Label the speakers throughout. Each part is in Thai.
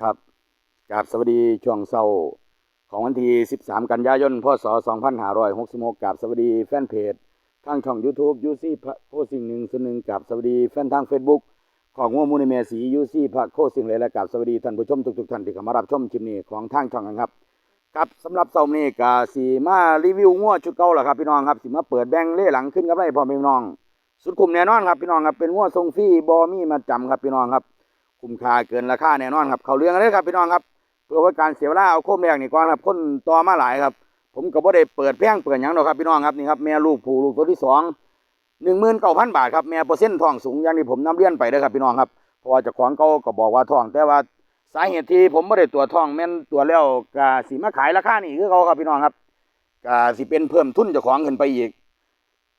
Speaker 1: ครับกราบสวัสดีช่วงเช้าของวันที่ 13 กันยายน พศ 2566กราบสวัสดีแฟนเพจทางช่อง YouTube ยูซี่พระโคสิ่งหนึ่งส่วนหนึ่งกราบสวัสดีแฟนทาง Facebook ของงัวมูลนิเมสียูซี่พระโคสิ่งเลยและกราบสวัสดีท่านผู้ชมทุกๆท่านที่เข้ามารับชมคลิปนี้ของทางช่องกันครับครับสำหรับเช้านี้ก็สีมารีวิวงัวชุดเก่าล่ะครับพี่น้องครับสิมาเปิดแบงเล่หลังขึ้นกับไรพ่อแม่พี่น้อง สุดคุมแน่นอนครับพี่น้องครับเป็นงัวทรงฟรีบอมี่มาจำครับพี่น้องครับ คุ้มค่าเกินราคาแน่นอนครับ เขาเรื่องกันเลยครับพี่น้องครับ เพื่อว่าการเสียเวลาเอาโคมแรกนี่ก่อนครับคนต่อมาหลายครับ ผมก็บ่ได้เปิดแพงเปิดหยังหรอกครับพี่น้องครับนี่ครับแม่ลูกผู้ลูกตัวที่สองหนึ่งหมื่นเก้าพันบาทครับแม่เปอร์เซ็นต์ทองสูงอย่างที่ผมนำเรียนไปเด้ครับพี่น้องครับเพราะว่าจ้าของเขาก็บอกว่าทอง แต่ว่าสาเหตุที่ผมไม่ได้ตัวจทองแม่นตัวจแล้วก็สิมาขายราคานี่คือเขาครับพี่น้องครับก็สิเป็นเพิ่มทุนจ้าของขึ้นไปอีก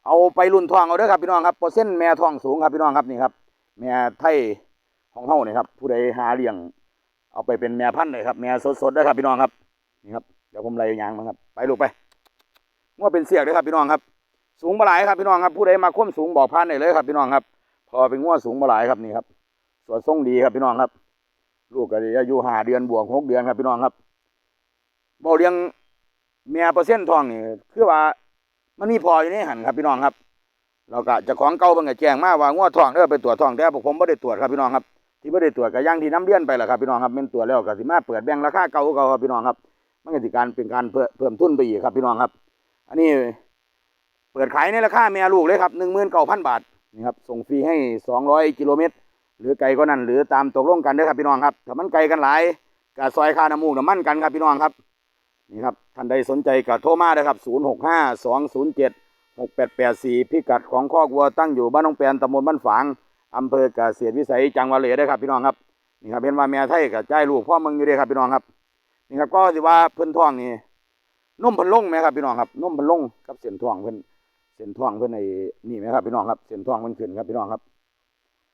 Speaker 1: เอาไปรุ่นทองเอาเด้อครับพี่น้องครับเปอร์เซ็นต์แม่ทองสูงครับพี่น้องครับนี่ครับแม่ไทย ของเฮานี่ครับ ผู้ใดหาเลี้ยง เอาไปเป็นแม่พันธุ์เลยครับ แม่สดๆนะครับพี่น้องครับ นี่ครับ เดี๋ยวผมไล่ยางมาครับ ไปลูกไปว่าเป็นเสียกเลยครับพี่น้องครับ สูงมาหลายครับพี่น้องครับ ผู้ใดมาคว่ำสูงบอกพันได้เลยครับพี่น้องครับ พอเป็นง้วสูงมาหลายครับนี่ครับ สวนทรงดีครับพี่น้องครับ ลูกก็อายุห้าเดือนบวกหกเดือนครับพี่น้องครับบ่เลี้ยงแม่เปอร์เซ็นต์ทองนี่คือว่ามันมีพออยู่ในหันครับพี่น้องครับเราก็จะของเก่าเพิ่งก็แจ้งมาว่าง้วทองเด้อไปตรวจทองแต่ผมไม่ได้ตรวจครับพี่น้องครับ ที่ไม่ได้ตรวจก็ย่างที่น้ำเลี้ยนไปแหละครับพี่น้องครับเป็นตรวจแล้วก็สิมาเปิดแบ่งราคาเก่าเก่าครับพี่น้องครับมันก็สิการเป็นการเพิ่มทุนไปอีกครับพี่น้องครับ อันนี้เปิดขายในราคาแม่ลูกเลยครับหนึ่งหมื่นเก้าพันบาทนี่ครับส่งฟรีให้สองร้อยกิโลเมตรหรือไกลก็นั่นหรือตามตกลงกันด้อครับพี่น้องครับถ้ามันไกลกันหลายก็ซอยคาน้ำมูกน้ำมันกันครับพี่น้องครับนี่ครับท่านใดสนใจก็โทรมาเลยครับศูนย์หกห้าสองศูนย์เจ็ดหกแปดแปดสี่พิกัดของข้อกวัวตั้งอยู่บ้านน้องแปนตำบลบ้านฝาง อำเภอกเกษตรวิสัยจังหวัดเลยได้ครับพี่น้องครับนี่ครับเป็นว่าแม่ไทยกับใจลูกพ่อมึงอยู่เด้ครับพี่น้องครับนี่ครับก็สิว่าเพิ่นท้องนี่นุ่มเพิ่นลงไหมครับพี่น้องครับนุ่มเพิ่นลงกับเส้นท้องเพิ่นเส้นท้องเพิ่นไอ้นี่ไหมครับพี่น้องครับเส้นท้องเพิ่นขึ้นครับพี่น้องครับ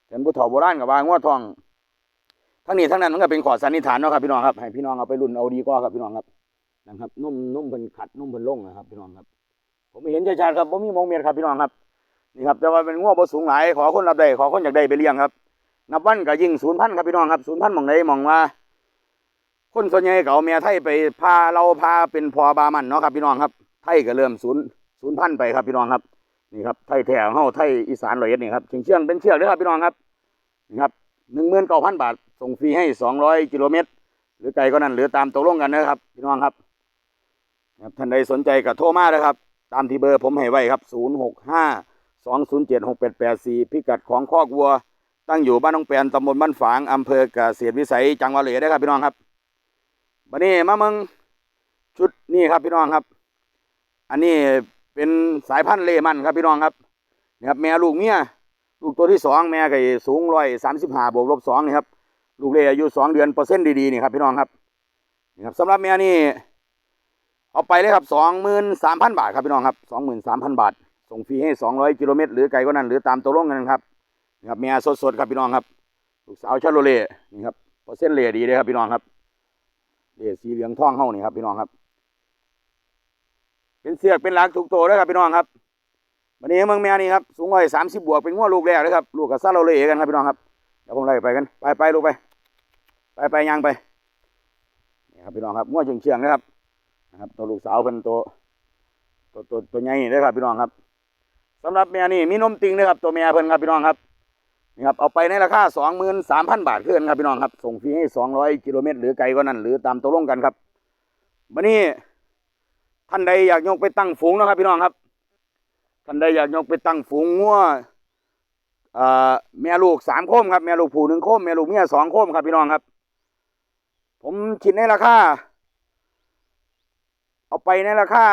Speaker 1: เห็นผู้เฒ่าโบราณกับว่างวดท้องทั้งนี้ทั้งนั้นมันก็เป็นขอสันนิษฐานเนาะครับพี่น้องครับให้พี่น้องเอาไปรุ่นเอาดีกว่าครับพี่น้องครับนะครับนุ่มนุ่มเพิ่นขัดนุ่มเพิ่นลงนะครับพี่น้องครับ ผมเห็นชัดๆครับผมมีมองเมียนครับพี่น้องครับ นี่ครับแต่ว่าเป็นงวบ่สูงหลายขอคนรับได้ขอคนอยากได้ไปเลี้ยงครับ นับวันก็ยิ่งศูนย์พันครับพี่น้องครับศูนย์พันมองไหนมองว่า คนส่วนใหญ่ก็เอาเมียไทยไปพาเราพาเป็นพอบามันเนาะครับพี่น้องครับ ไทยก็เริ่มศูนย์ศูนย์พันไปครับพี่น้องครับนี่ครับไทยแถวเฮาไทยอีสานร้อยเอ็ดนี่ครับเชียงเชียงเป็นเชือกเลยครับพี่น้องครับนี่ครับหนึ่งหมื่นเก้าพันบาทส่งฟรีให้สองร้อยกิโลเมตร หรือไกลก็นั่นหรือตามตกลงกันนะครับ พี่น้องครับครับท่านใดสนใจก็โทรมาเลยครับ ตามที่เบอร์ผมให้ไว้ครับศูนย์หกห้า สองศูนย์เจ็ดหกแปดแปดสี่พิกัดของคอกวัว ตั้งอยู่บ้านน้องแปนตำบลบ้านฝางอำเภอเกษตรวิสัยจังหวัดเลยได้ครับพี่น้องครับบัดนี้มาเมืองชุดนี่ครับพี่น้องครับ อันนี้เป็นสายพันธุ์เลมันครับพี่น้องครับนี่ครับแม่ลูกเมียลูกตัวที่สองแม่ก็สูงร้อยสามสิบห้าบวกลบสองนี่ครับลูกเลอายุสองเดือนเปอร์เซ็นต์ดีๆนี่ครับพี่น้องครับนี่ครับสำหรับแม่นี่เอาไปเลยครับสองหมื่นสามพันบาทครับพี่น้องครับสองหมื่นสามพันบาท ส่งฟรีให้สองร้อยกิโลเมตรหรือไกลกว่านั้น หรือตามตกลงกันครับนี่ครับเมียสดๆครับพี่น้องครับลูกสาวชาโลเล่นี่ครับเปอร์เซ็นเล่ดีเลยครับพี่น้องครับเล่สีเหลืองท่องเฮานี่ครับพี่น้องครับ เป็นเสือกเป็นหลักถูกโตเลยครับพี่น้องครับวันนี้เมืองแม่นี่ครับสูงร้อยสามสิบบวกเป็นง้อลูกแรกเลยครับลูกกับซาโลเล่กันครับพี่น้องครับเดี๋ยวผมไล่ไปกันไปไปลูกไป ไปไปยังไปนี่ครับพี่น้องครับง้อเฉียงเฉียงๆนะครับนะครับตัวลูกสาวเป็นตัวตัวตัวตัวใหญ่เลยครับพี่น้องครับ สำหรับแม่นี่มีนมติงนะครับตัวแม่เพิ่นครับพี่น้องครับนี่ครับเอาไปในราคาสองหมื่นสามพันบาทเพื่อนครับพี่น้องครับ ส่งฟรีให้สองร้อยกิโลเมตรหรือไกลก็นั่นหรือตามตกลงกันครับวันนี้ท่านใดอยากยกไปตั้งฝูงนะครับ พี่น้องครับ ท่านใดอยากยกไปตั้งฝูงงัวเอ่อแม่ลูกสามโคมครับแม่ลูกผูหนึ่งโคมแม่ลูกเมียสองโคมครับพี่น้องครับ ผมคิดในราคาเอาไปในราคา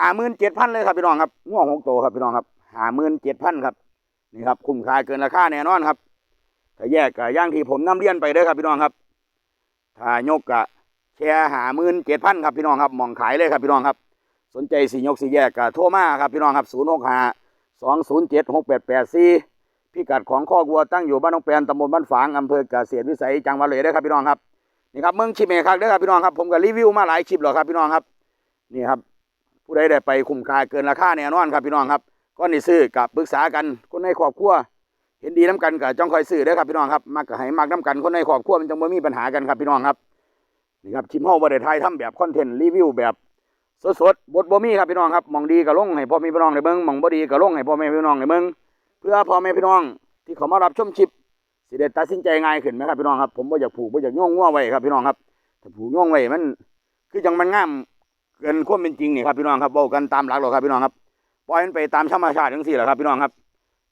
Speaker 1: หาหมื่นเจ็ดพันเลยครับพี่น้องครับง่วงหกโตวครับพี่น้องครับหาหมื่นเจ็ดพันครับนี่ครับคุ้มค่าเกินราคาแน่นอนครับถ้าแยกกับย่างที่ผมนำเรียนไปเด้ครับพี่น้องครับถ้ายกกะแชร์หาหมื่นเจ็ดพันครับพี่น้องครับมองขายเลยครับพี่น้องครับ สนใจสี่ยกสี่แยกกะโทรมาครับพี่น้องครับศูนย์หกห้าสองศูนย์เจ็ดหกแปดแปดสี่พิกัดของข้อกวัวตั้งอยู่บ้านน้องแปนตำบลบ้านฝางอำเภอเกษตรวิสัยจังหวัดเลยได้ครับพี่น้องครับนี่ครับเมืองชิเมครับเด้อครับพี่น้องครับผมก็รีวิวมาหลายคลิปแล้วครับพี่น้องครับนี่ครับ ผู้ใดได้ไปคุ้มค่าเกินราคาแน่นอนครับพี่น้องครับก็นี่ซื้อกับปรึกษากันคนในครอบครัวเห็นดีน้กันกับจ้องคอยซื้อเด้ครับพี่น้องครับมักก็ให้มักน้กันคนในครอบครัวมันจังบ่มีปัญหากันครับพี่น้องครับนี่ครับชิมเฮาบ่ได้ถ่ายทำแบบคอนเทนต์รีวิวแบบสดๆบทบ่มีครับพี่น้องครับมองดีก็ลงให้พ่อแม่พี่น้องได้เบิ่งมองบ่ดีก็ลงให้พ่อแม่พี่น้องได้เบิ่งเพื่อพ่อแม่พี่น้องที่เขามารับชมคลิปสิได้ตัดสินใจง่ายขึ้นนะครับพี่น้องครับผมบ่อยากผูกบ่อยากโยงงัวไว้ครับพี่น้องครับถ้าผูกโยงไว้มันคือจังมันงาม เกินความเป็นจริงนี่ครับพี่น้องครับเว้ากันตามหลักหรอกครับพี่น้องครับปล่อยมันไปตามธรรมชาติจังซี่แหละครับพี่น้องครับ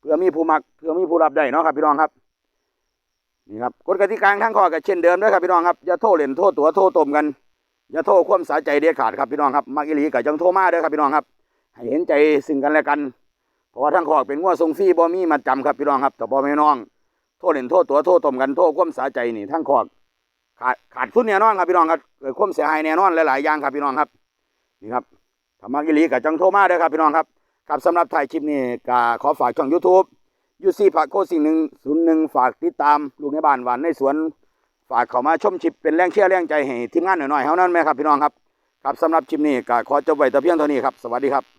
Speaker 1: เพื่อมีผู้มักเพื่อมีผู้รับได้เนาะครับพี่น้องครับนี่ครับกฎกติกาทั้งข้อก็เช่นเดิมนะครับพี่น้องครับอย่าโทษเล่นโทษตัวโทษตมกันอย่าโทษความสาใจเด็ดขาดครับพี่น้องครับมักอีหลีก็จังโทมาเด้อครับพี่น้องครับให้เห็นใจซึ่งกันและกัน เพราะว่าทั้งข้อเป็นงัวทรงฟรีบ่มีมาจำครับพี่น้องครับแต่บ่แม่น้องโทษเล่นโทษตัวโทษตมกันโทษความสาใจนี่ทั้งข้อขาดขาดทุนแน่นอนครับพี่น้องครับเกิดความเสียหายแน่นอนหลายๆอย่างครับพี่น้องครับ นี่ครับถ้ามักอีหลีก็จังโทมาเด้อครับพี่น้องครับครับสำหรับถ่ายคลิปนี้ก็ขอฝากช่อง YouTube ยูซี่ผักโคสิ่งหนึ่งศูนย์หนึ่งฝากติดตามลูกในบ้านหวานในสวน ฝากเข้ามาชมชิปเป็นแรงเชียร์แรงใจให้ทีมงานหน่อยๆเท่านั้นไหมครับพี่น้องครับครับสำหรับคลิปนี้ก็ขอจบไว้แต่เพียงเท่านี้ครับสวัสดีครับ